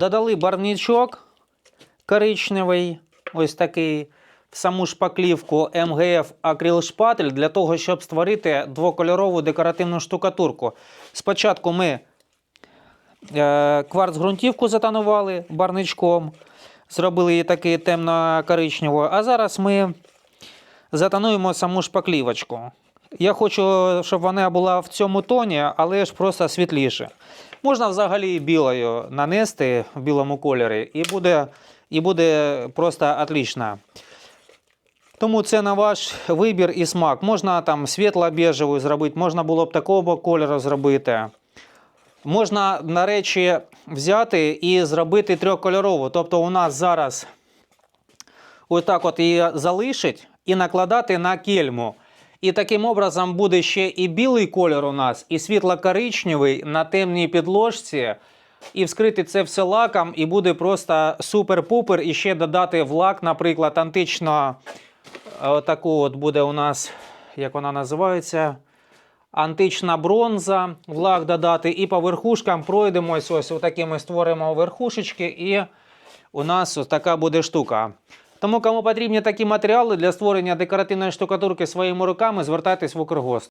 Додали барничок коричневий, ось такий, в саму шпаклівку МГФ акрил шпатель для того, щоб створити двокольорову декоративну штукатурку. Спочатку ми е, кварц ґрунтівку затонували барничком, зробили її таки темно-коричневою, а зараз ми затонуємо саму шпаклівочку. Я хочу, щоб вона була в цьому тоні, але ж просто світліше. Можна взагалі білою нанести в білому кольорі, і буде, і буде просто отлично. Тому це на ваш вибір і смак. Можна там світло-бежеву зробити, можна було б такого кольору зробити. Можна, на речі, взяти і зробити трьохкольорову. Тобто у нас зараз отак от її залишить і накладати на кельму. І таким образом буде ще і білий кольор у нас, і світло-коричневий на темній підложці. І вскрити це все лаком, і буде просто супер-пупер. І ще додати в лак, наприклад, антично е, таку от буде у нас, як вона називається, антична бронза, в лак додати. І по верхушкам пройдемось, ось отакі ми створимо верхушечки, і у нас ось така буде штука. Тому, кому потрібні такі матеріали для створення декоративної штукатурки своїми руками, звертайтесь в Укргост.